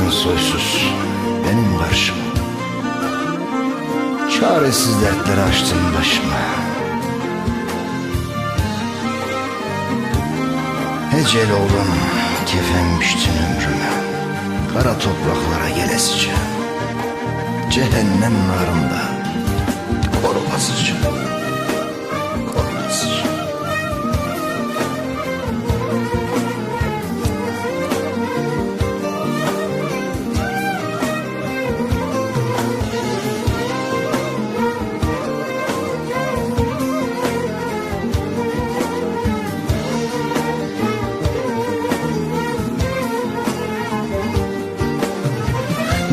çıktın soysuz benim karşıma Çaresiz dertler açtın başıma. Ecel oldun kefen biçtin ömrüme. Kara topraklara gelesice Cehennem narında korumasıca Korumasıca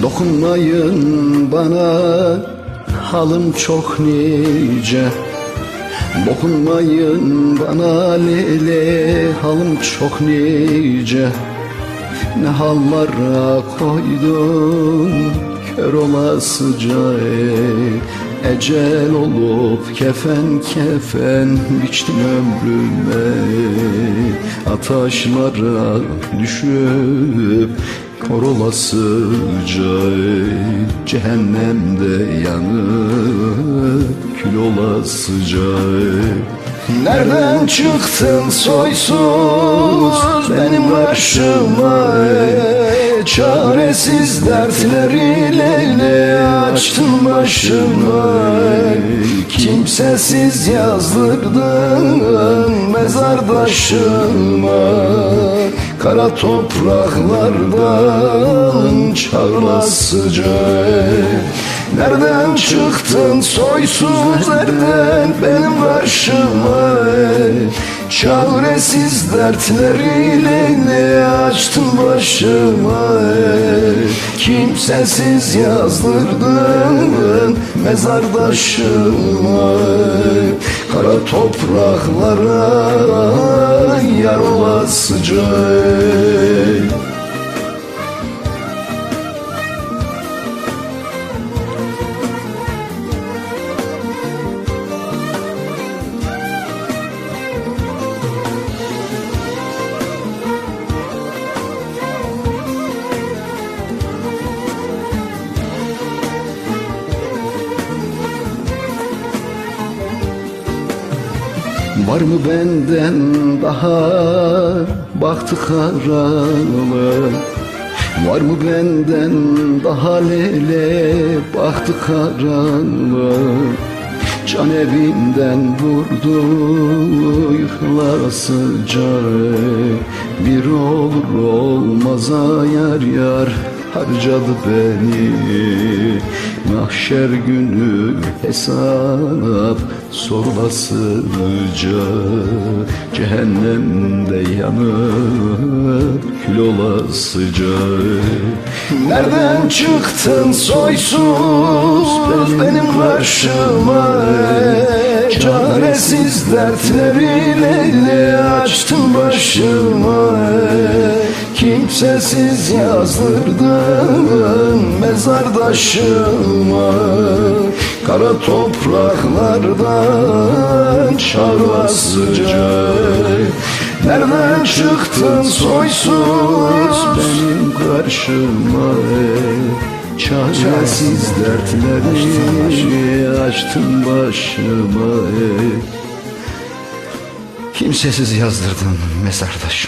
Dokunmayın bana halım çok nice. Dokunmayın bana lele halım çok nice. Ne hallara koydun kör olasıca ey Ecel olup kefen kefen biçtin ömrüme. Ataşlara düşüp kor olasıca ey Cehennemde yanıp kül olasıca Nereden çıktın soysuz benim karşıma? Çaresiz dertleriyle açtın başıma ey. Kimsesiz yazdırdın mezardaşıma Kara topraklardan çağlasıca ey. Nereden çıktın soysuz nereden benim karşıma? Çaresiz dertleriyle ne açtın başıma? Kimsesiz yazdırdın mezardaşıma. Kara topraklara yar olasıca Var mı benden daha baktı karanlık? Var mı benden daha lele baktı karanlık? Can evinden vurdu yıkılasıca Bir olur olmaza yar yar harcadı beni. Mahşer günü hesap sorulasıca Cehennemde yanıp kül olasıca. Nereden çıktın soysuz benim karşıma? Çaresiz dertleriyle açtın başıma Kimsesiz yazdırdın mezardaşıma. Kara topraklardan çağlasıca Nereden çıktın soysuz benim karşıma? Çaresiz dertleri açtın başıma. Kimsesiz yazdırdın mezardaşıma